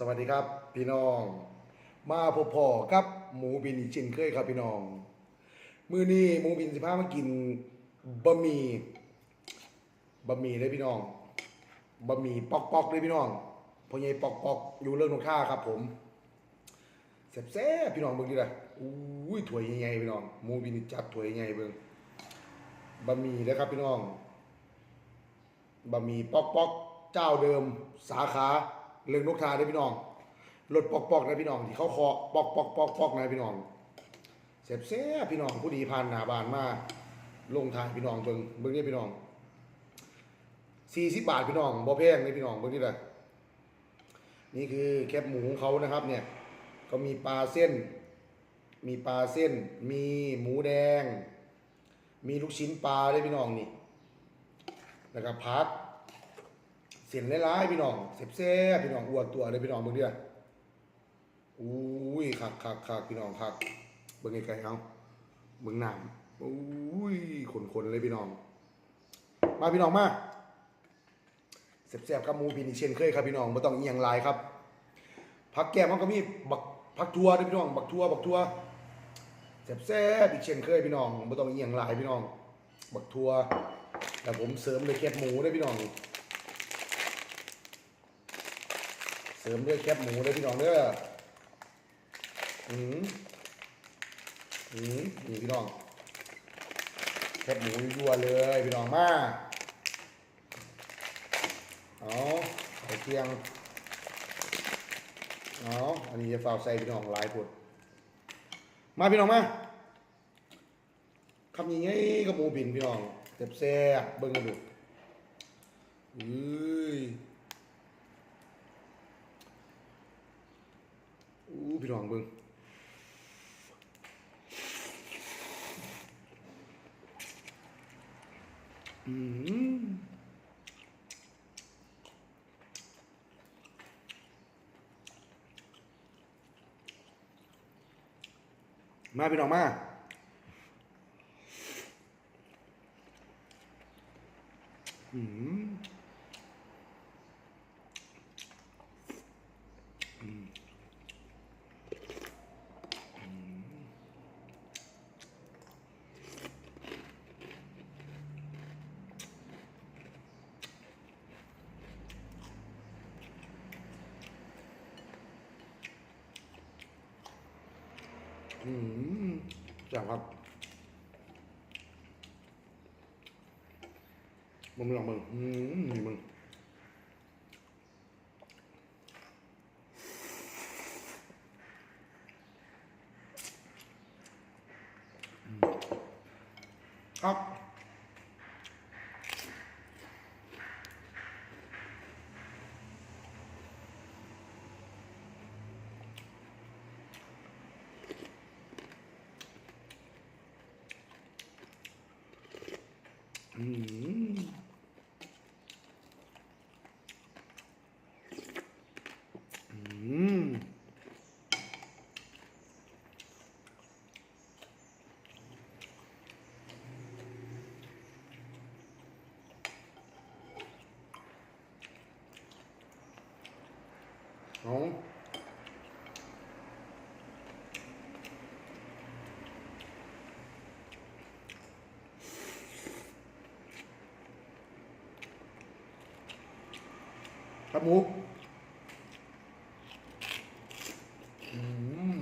สวัสดีครับพี่น้อง มาพบพอกับหมูบินอีกเช่นเคยครับพี่น้อง มื้อนี้หมูบินสิพามากินบะหมี่บะหมี่เลยพี่น้องบะหมี่ปอกปอกๆเลยพี่น้องพ่อใหญ่ปอกปอกๆอยู่เรื่องตรงข้าครับ ผมแซ่บๆพี่น้องเบิ่งดิล่ะอุ้ยถ้วยใหญ่ๆพี่น้องหมูบินนี่จัดถ้วยใหญ่เบิ่งบะหมี่นะครับพี่น้องบะหมี่ปอกปอกเจ้าเดิมสาขา เรื่องนกทาได้พี่น้องรถปอกปอกนะพี่น้องที่เขาเคาะปอกปอกปอกปอกนะพี่น้องเสบเสียพี่น้องผู้ดีผ่านหนาบานมาลงทางพี่น้องเบิ่งเบิ่งนี่พี่น้องสี่สิบบาทพี่น้องบ่แพงเลยพี่น้องเบิ่งนี่เลยนี่คือแคบหมูของเขานะครับ เนี่ย ก็มีปลาเส้น มีปลาเส้น มีหมูแดง มีลูกชิ้นปลาได้พี่น้องนี่แล้วก็พัก นหลายๆพี่น้องเสบแซ่บพี่น้องอ้วนตัวเลยพี่น้องเบิ่งเด้ออุ้ยคักคักคักพี่น้องคักเบิ่งไกลๆเอาเบิ่งน้ำอุ้ยขนๆเลยพี่น้อง มาพี่น้องมาเสบๆกับหมูพินอีเช่นเคยครับพี่น้องไม่ต้องเอียงลายครับผักแก้มมันก็มีบักผักทัวด้วยพี่น้องบักทัวบักทัวแซ่บๆอีกเช่นเคยพี่น้องไม่ต้องเอียงลายพี่น้อง บักทัวแต่ผมเสริมด้วยแคบหมูด้วยพี่น้อง เสริมด้วยแคบหมูด้วยพี่น้องเด้ออืมอืมนี่พี่น้องแคบหมูยั่วเลยพี่น้องมาเอาใส่เคียงเอาอันนี้จะฝากใส่พี่น้องหลายผดมาพี่น้องมาคำยังไงก็หมูบินพี่น้องเจ็บแซ่บเบิ่งกันดูกอุ้อ พี่น้องเบิ่งอืมมาพี่น้องมาอืม อืมจังครับมึงลองมึงอืมนี่มึงครับ อืมอืมเอา ครับหมูอืม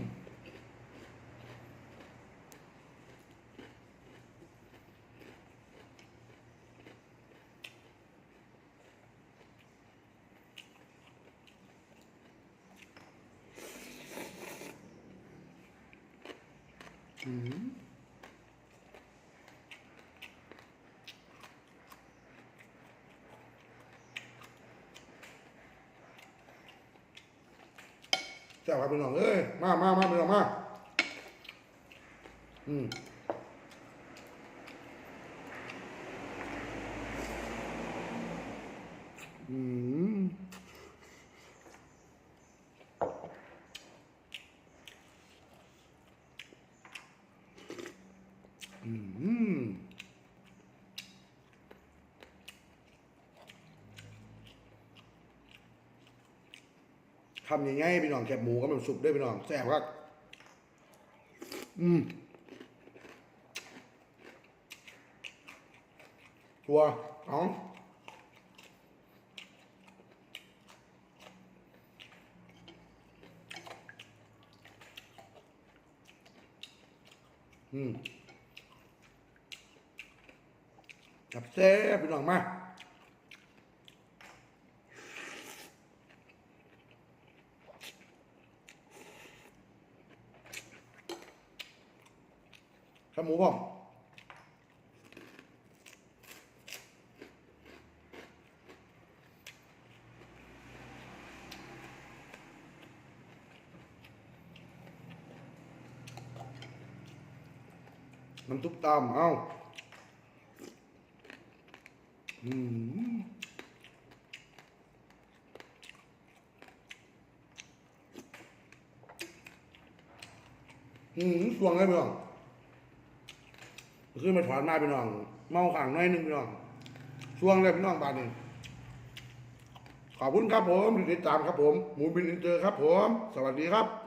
อืม เจ้าครับพี่น้องเอ้ยมามามาพี่น้องมาอืมอืม อืม ทำยังไงพี่น้องแคบหมูก็มันสุกด้วยพี่น้องแซ่บครับอืมตัวเอาอืมจับแซ่บพี่น้องมา ข้าวหมูพ่อมน้ำซุป คือมสวงเลยพี่น้องขึ้นมาถอนมาพี่น้อง เมาขังน้อยหนึ่งพี่น้องช่วงเลยพี่น้องบาทหนึ่งขอบคุณครับผมที่ติดตามครับผม หมูบินอินเตอร์ครับผม สวัสดีครับ